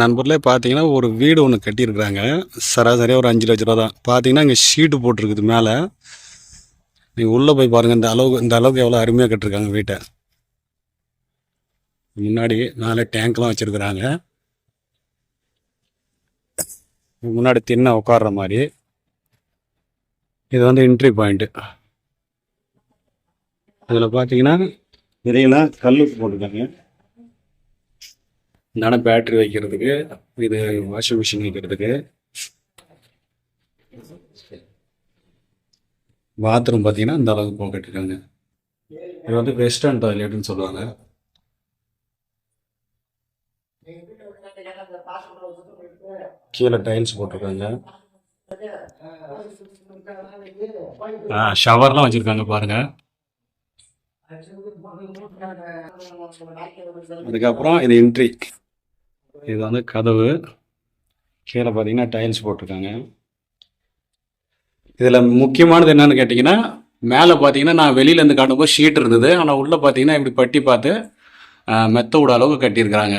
நண்பர்களே பார்த்தீங்கன்னா ஒரு வீடு ஒன்று கட்டியிருக்கிறாங்க. சராசரியாக ஒரு அஞ்சு லட்ச ரூபா தான். பார்த்தீங்கன்னா இங்கே ஷீட்டு போட்டிருக்குது மேலே. நீங்கள் உள்ளே போய் பாருங்கள் இந்த அளவுக்கு இந்த அளவுக்கு எவ்வளோ அருமையாக கட்டிருக்காங்க வீட்டை. முன்னாடி மேலே டேங்க்லாம் வச்சுருக்குறாங்க. முன்னாடி தின்ன உட்கார்ற மாதிரி. இது வந்து என்ட்ரி பாயிண்ட்டு இதில் பார்த்தீங்கன்னா நிறையெல்லாம் கல் போட்டிருக்காங்க. இந்தான பேட்டரி வைக்கிறதுக்கு இது வாஷிங் மிஷின் வைக்கிறதுக்கு. பாத்ரூம் பார்த்தீங்கன்னா இந்த அளவுக்கு போட்டுருக்காங்க இது வந்து வெஸ்டர்ன் டாய்லெட்னு சொல்லுவாங்க. கீழே டைல்ஸ் போட்டிருக்காங்க. ஆ ஷவர்லாம் வச்சுருக்காங்க பாருங்கள் அதுக்கப்புறம் இது என்ட்ரி இது வந்து கதவு. கீழே பார்த்தீங்கன்னா டைல்ஸ் போட்டிருக்காங்க. இதில் முக்கியமானது என்னன்னு கேட்டிங்கன்னா மேலே பார்த்தீங்கன்னா நான் வெளியிலேருந்து காட்டும்போது ஷீட் இருந்தது. ஆனால் உள்ளே பார்த்தீங்கன்னா இப்படி பட்டி பார்த்து மெத்த விட அளவுக்கு கட்டியிருக்கிறாங்க.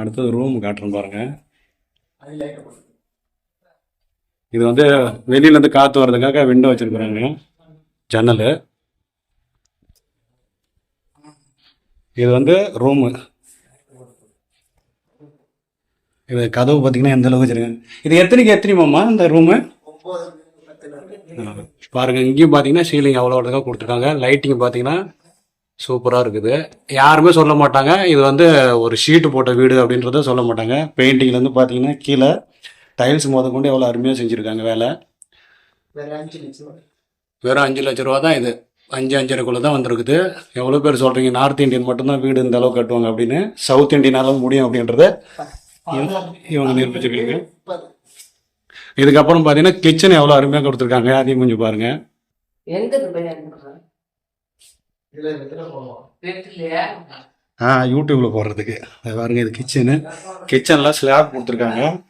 அடுத்தது ரூம் காட்டுறேன் பாருங்கள் இது வந்து வெளியிலேருந்து காற்று வர்றதுக்காக விண்டோ வச்சுருக்குறாங்க. ஜன்னல். இது வந்து ரூமு இது கதவு பார்த்தீங்கன்னா எந்த அளவுக்கு வச்சிருக்காங்க? இது எத்தனைக்கு எத்தனைமாம்மா இந்த ரூமு பாருங்க இங்கேயும் பார்த்தீங்கன்னா சீலிங் அவ்வளோ அழகாக கொடுத்துருக்காங்க. லைட்டிங் பார்த்தீங்கன்னா சூப்பராக இருக்குது. யாருமே சொல்ல மாட்டாங்க. இது வந்து ஒரு ஷீட்டு போட்ட வீடு அப்படின்றத சொல்ல மாட்டாங்க. பெயிண்டிங்லேருந்து பார்த்தீங்கன்னா கீழே டைல்ஸ் முத கொண்டு எவ்வளோ அருமையாக செஞ்சுருக்காங்க வேலை. வெறும் அஞ்சு லட்ச ரூபா தான் இது. அஞ்சு அஞ்சரைக்குள்ளே தான் வந்திருக்குது. எவ்வளோ பேர் சொல்கிறீங்க நார்த் இந்தியன் மட்டும்தான் வீடு இந்த அளவு கட்டுவாங்க அப்படின்னு. சவுத் இந்தியனால முடியும் அப்படின்றத இவங்க- நிரூபிச்சிருக்காங்க. இதுக்கப்புறம் பார்த்தீங்கன்னா கிச்சன் எவ்வளோ அருமையாக கொடுத்துருக்காங்க அதையும் கொஞ்சம் பாருங்க. ஆ யூடியூப்ல போடுறதுக்கு. அது பாருங்க இது கிச்சனு கிச்சனில் ஸ்லாப் கொடுத்துருக்காங்க.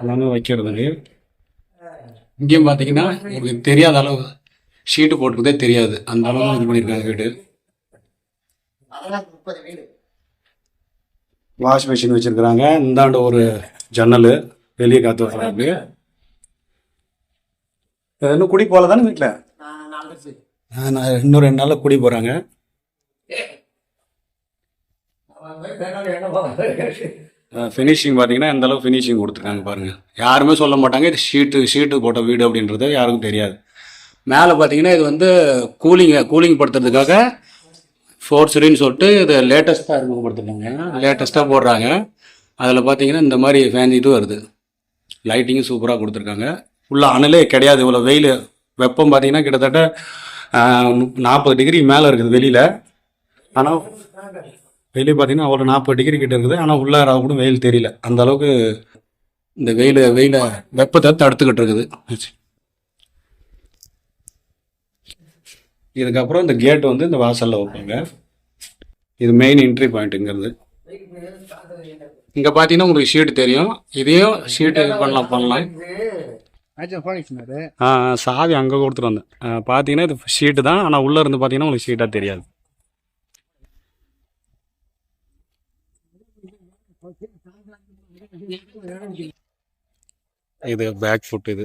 எல்லாமே வைக்கிறதுக்கு. இங்கேயும் பார்த்தீங்கன்னா உங்களுக்கு தெரியாத அளவு ஷீட்டு போட்டுக்கிறதே தெரியாது. அந்த அளவு இது பண்ணியிருக்காங்க வீடு. வாஷ் மிஷின் வச்சிருக்கிறாங்க. இந்தாண்ட ஒரு ஜன்னல். வெளியே காத்து வர்றாங்க இன்னும் குடி போல தானே வீட்டில் நான் இன்னும் ரெண்டு நாளில் குடி போகிறாங்க ஃபினிஷிங் பார்த்தீங்கன்னா எந்த அளவு ஃபினிஷிங் கொடுத்துருக்காங்க பாருங்க. யாருமே சொல்ல மாட்டாங்க இது ஷீட்டு ஷீட்டு போட்ட வீடு அப்படின்றது யாருக்கும் தெரியாது. மேலே பார்த்தீங்கன்னா இது வந்து கூலிங் கூலிங் படுத்துறதுக்காக ஃபோர்ஸரின்னு சொல்லிட்டு இது லேட்டஸ்ட்டாக அறிமுகப்படுத்துறாங்க லேட்டஸ்ட்டாக போடுறாங்க. அதில் பார்த்தீங்கன்னா இந்த மாதிரி ஃபேன் இது வருது. லைட்டிங்கும் சூப்பராக கொடுத்துருக்காங்க. உள்ள அனலே கிடையாது. இவ்வளோ வெயில். வெப்பம் பார்த்தீங்கன்னா கிட்டத்தட்ட நாற்பது டிகிரி மேலே இருக்குது வெளியில். ஆனால் வெளியே பார்த்தீங்கன்னா அவ்வளோ நாற்பது டிகிரி கிட்ட இருக்குது. ஆனால் உள்ளார கூட வெயில் தெரியல. அந்த அளவுக்கு இந்த வெயில் வெயில வெப்பத்தை தடுத்துக்கிட்டு இருக்குது. இதுக்கப்புறம் இந்த கேட் வந்து இந்த வாசல்ல வைப்பாங்க. இது மெயின் என்ட்ரி பாயிண்ட்டுங்கிறது இங்க பாத்தீங்கன்னா உங்களுக்கு ஷீட் தெரியும். இதையும் ஷீட் பண்ணலாம் பண்ணலாம். சாவி அங்கே கொடுத்துட்டு வந்தேன். பார்த்தீங்கன்னா இது ஷீட்டு தான். ஆனால் உள்ளே இருந்து பார்த்தீங்கன்னா உங்களுக்கு ஷீட்டாக தெரியாது. இது பேக் ஃபுட் இது.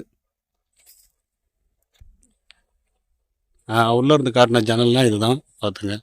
உள்ளே இருந்து காட்டின ஜன்னல்லாம் இதுதான் பார்த்துங்க.